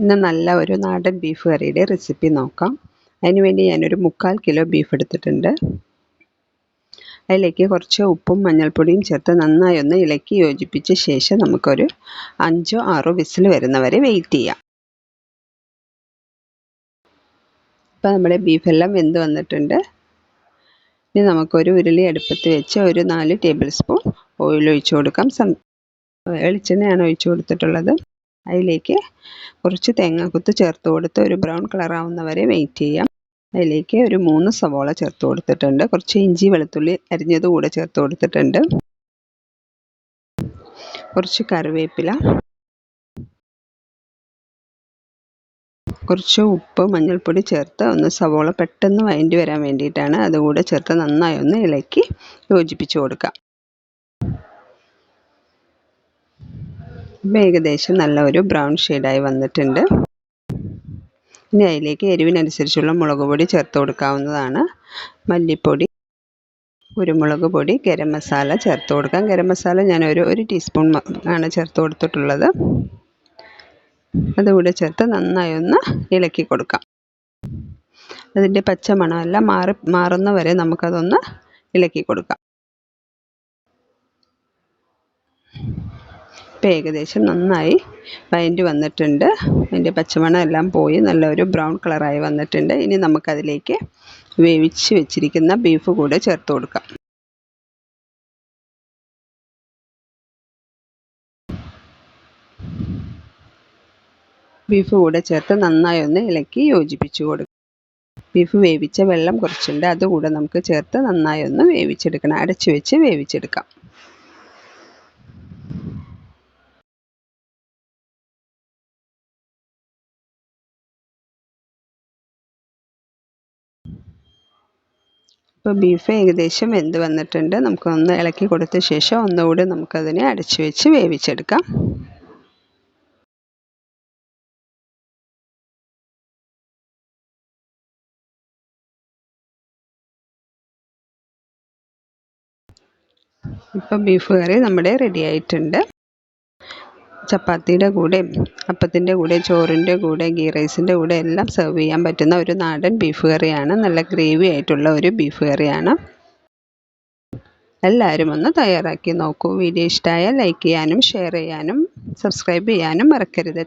ഇന്ന് നല്ല ഒരു നാടൻ ബീഫ് കറിയുടെ റെസിപ്പി നോക്കാം. അതിനുവേണ്ടി ഞാനൊരു മുക്കാൽ കിലോ ബീഫ് എടുത്തിട്ടുണ്ട്. അതിലേക്ക് കുറച്ച് ഉപ്പും മഞ്ഞൾപ്പൊടിയും ചേർത്ത് നന്നായി ഒന്ന് ഇളക്കി യോജിപ്പിച്ച ശേഷം നമുക്കൊരു അഞ്ചോ ആറോ വിസിൽ വരുന്നവരെ വെയിറ്റ് ചെയ്യാം. ഇപ്പം നമ്മുടെ ബീഫെല്ലാം വെന്ത് വന്നിട്ടുണ്ട്. ഇനി നമുക്കൊരു ഉരുളി അടുപ്പത്ത് വെച്ച് ഒരു നാല് ടേബിൾ സ്പൂൺ ഓയിൽ ഒഴിച്ചു കൊടുക്കാം. വെളിച്ചെണ്ണയാണ് ഒഴിച്ചു കൊടുത്തിട്ടുള്ളത്. അതിലേക്ക് കുറച്ച് തേങ്ങാക്കൊത്ത് ചേർത്ത് കൊടുത്ത് ഒരു ബ്രൗൺ കളർ ആവുന്നവരെ വെയിറ്റ് ചെയ്യാം. അതിലേക്ക് ഒരു മൂന്ന് സവോള ചേർത്ത് കൊടുത്തിട്ടുണ്ട്. കുറച്ച് ഇഞ്ചി വെളുത്തുള്ളി അരിഞ്ഞത് കൂടെ ചേർത്ത് കൊടുത്തിട്ടുണ്ട്. കുറച്ച് കറിവേപ്പില. കുറച്ച് ഉപ്പ് മഞ്ഞൾപ്പൊടി ചേർത്ത് ഒന്ന് സവോള പെട്ടെന്ന് വഴണ്ടി വരാൻ വേണ്ടിയിട്ടാണ് അതുകൂടെ ചേർത്ത് നന്നായി ഒന്ന് ഇളക്കി യോജിപ്പിച്ച് കൊടുക്കാം. ഇപ്പം ഏകദേശം നല്ല ഒരു ബ്രൗൺ ഷെയ്ഡായി വന്നിട്ടുണ്ട്. ഇനി അതിലേക്ക് എരിവിനനുസരിച്ചുള്ള മുളക് പൊടി ചേർത്ത് കൊടുക്കാവുന്നതാണ്. മല്ലിപ്പൊടി കുരുമുളക് പൊടി ഗരം മസാല ചേർത്ത് കൊടുക്കാം. ഗരം മസാല ഞാൻ ഒരു ഒരു ടീസ്പൂൺ ആണ് ചേർത്ത് കൊടുത്തിട്ടുള്ളത്. അതുകൂടെ ചേർത്ത് നന്നായി ഒന്ന് ഇളക്കി കൊടുക്കാം. അതിന്റെ പച്ച മണമെല്ലാം മാറി മാറുന്ന വരെ നമുക്കതൊന്ന് ഇളക്കി കൊടുക്കാം. ഇപ്പം ഏകദേശം നന്നായി വഴണ്ടി വന്നിട്ടുണ്ട്. അതിന്റെ പച്ചമണം എല്ലാം പോയി. നല്ലൊരു ബ്രൗൺ കളറായി വന്നിട്ടുണ്ട്. ഇനി നമുക്കതിലേക്ക് വേവിച്ച് വെച്ചിരിക്കുന്ന ബീഫ് കൂടെ ചേർത്ത് കൊടുക്കാം. ബീഫ് കൂടെ ചേർത്ത് നന്നായി ഒന്ന് ഇളക്കി യോജിപ്പിച്ചു കൊടുക്കും. ബീഫ് വേവിച്ച വെള്ളം കുറച്ചുണ്ട്. അതുകൂടെ നമുക്ക് ചേർത്ത് നന്നായി ഒന്ന് വേവിച്ചെടുക്കണം. അടച്ചു വെച്ച് വേവിച്ചെടുക്കാം. ഇപ്പോൾ ബീഫ് ഏകദേശം വെന്ത് വന്നിട്ടുണ്ട്. നമുക്കൊന്ന് ഇളക്കി കൊടുത്ത ശേഷം ഒന്നുകൂടി നമുക്കതിനെ അടച്ചു വെച്ച് വേവിച്ചെടുക്കാം. ഇപ്പം ബീഫ് കറി നമ്മുടെ റെഡി ആയിട്ടുണ്ട്. ചപ്പാത്തിയുടെ കൂടെ അപ്പത്തിന്റെ കൂടെ ചോറിന്റെ കൂടെ ഗീ റൈസിന്റെ കൂടെ എല്ലാം സെർവ് ചെയ്യാൻ പറ്റുന്ന ഒരു നാടൻ ബീഫ് കറിയാണ്. നല്ല ഗ്രേവി ആയിട്ടുള്ള ഒരു ബീഫ് കറിയാണ്. എല്ലാവരും ഒന്ന് തയ്യാറാക്കി നോക്കൂ. വീഡിയോ ഇഷ്ടമായാൽ ലൈക്ക് ചെയ്യാനും ഷെയർ ചെയ്യാനും സബ്സ്ക്രൈബ് ചെയ്യാനും മറക്കരുത്.